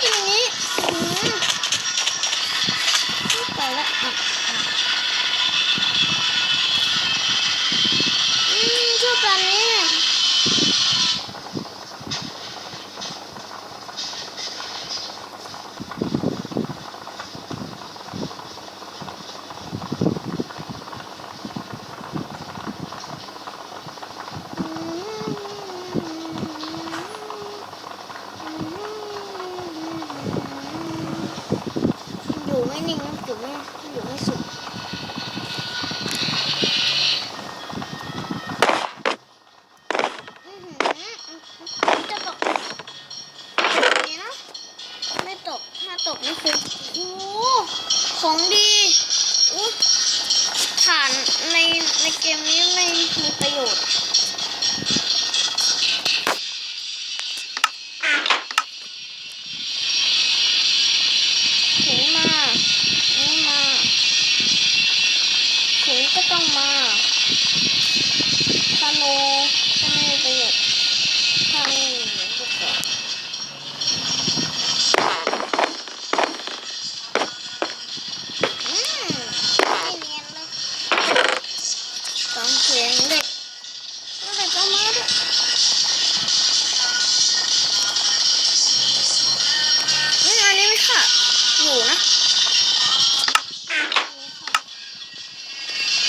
Cái! ของดีอู้ฐานในในเกมนี้ไม่มีประโยชน์